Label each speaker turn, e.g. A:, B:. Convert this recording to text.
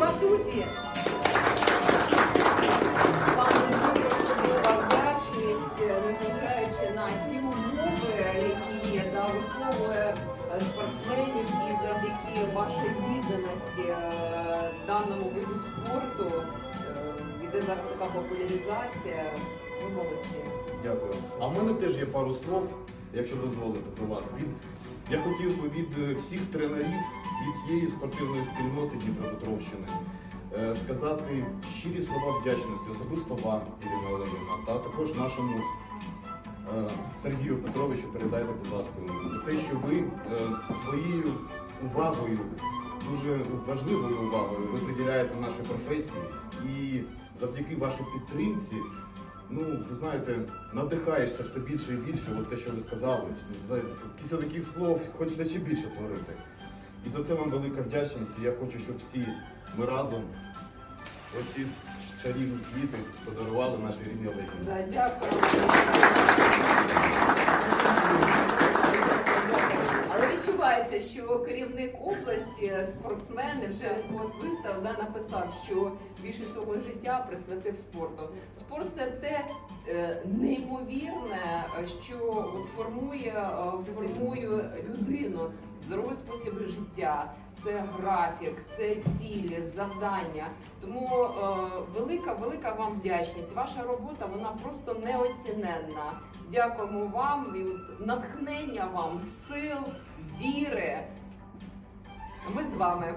A: батуті.
B: Пане Юрію, особлива вдячність, е, незважаючи на ті умови, які є, да, виховує е, спортсменів і завдяки вашій відданості е, даному виду спорту іде зараз така популяризація. Ви молодці.
C: Дякую. А в мене теж є пару слов, якщо дозволите про вас. Від, я хотів би від е, всіх тренерів від цієї спортивної спільноти Дніпропетровщини е, сказати щирі слова вдячності, особисто вам, Ірина Олегівна, та також нашому е, Сергію Петровичу передайте, будь ласка, за те, що ви своєю увагою, дуже важливою увагою, ви приділяєте нашій професії і завдяки вашій підтримці. Ну, ви знаєте, надихаєшся все більше і більше, от те, що ви сказали. Після таких слов хочеться ще більше творити. І за це вам велика вдячність. І я хочу, щоб всі ми разом оці чарівні квіти подарували нашій рідній Олегівні.
B: Да, дякую. Але відчувається, що керівник області, спортсмени, вже пост вистав, да, написав, що більше свого життя присвятив спорту. Спорт це те неймовірне, що формує, е, формує людину, здоровий спосіб життя. Це графік, це цілі, завдання. Тому е, велика, велика вам вдячність. Ваша робота вона просто неоціненна. Дякуємо вам от натхнення вам, сил, віри. Ми з вами.